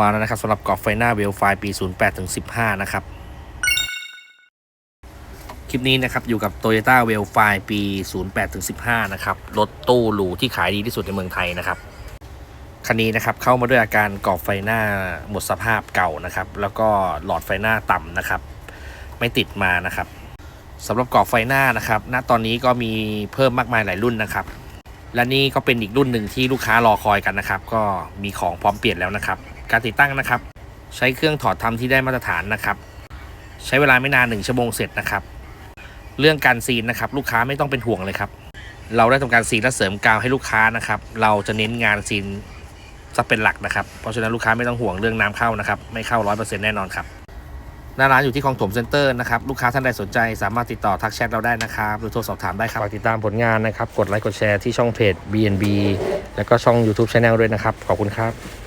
มาแล้วนะครับสำหรับกรอบไฟหน้าเวลไฟปี 08ถึง15 นะครับ คลิปนี้นะครับอยู่กับ Toyota w e l f i ปี 08ถึง15 นะครับ รถตู้หรูที่ขายดีที่สุดในเมืองไทยนะครับ คันนี้นะครับเข้ามาด้วยอาการกรอบไฟหน้าหมดสภาพเก่านะครับ แล้วก็หลอดไฟหน้าต่ำนะครับ ไม่ติดมานะครับสำหรับกรอบไฟหน้านะครับ ณ ตอนนี้ก็มีเพิ่มมากมายหลายรุ่นนะครับ และนี่ก็เป็นอีกรุ่นหนึ่งที่ลูกค้ารอคอยกันนะครับ ก็มีของพร้อมเปลี่ยนแล้วนะครับ การติดตั้งนะครับ ใช้เครื่องถอดทำที่ได้มาตรฐานนะครับ ใช้เวลาไม่นาน1ชั่วโมงเสร็จนะครับ เรื่องการซีนนะครับ ลูกค้าไม่ต้องเป็นห่วงเลยครับ เราได้ทำการซีนและเสริมกาวให้ลูกค้านะครับ เราจะเน้นงานซีนจะเป็นหลักนะครับ เพราะฉะนั้นลูกค้าไม่ต้องห่วงเรื่องน้ำเข้านะครับ ไม่เข้า100%แน่นอนครับ หน้าร้านอยู่ที่คลองถมเซ็นเตอร์นะครับ ลูกค้าท่านใดสนใจสามารถติดต่อทักแชทเราได้นะครับ หรือโทรสอบถามได้ครับ ฝากติดตามผลงานนะครับ กดไลค์ กดแชร์ที่ช่องเพจ BNB แล้วก็ช่อง YouTube Channel ด้วยนะครับ ขอบคุณครับ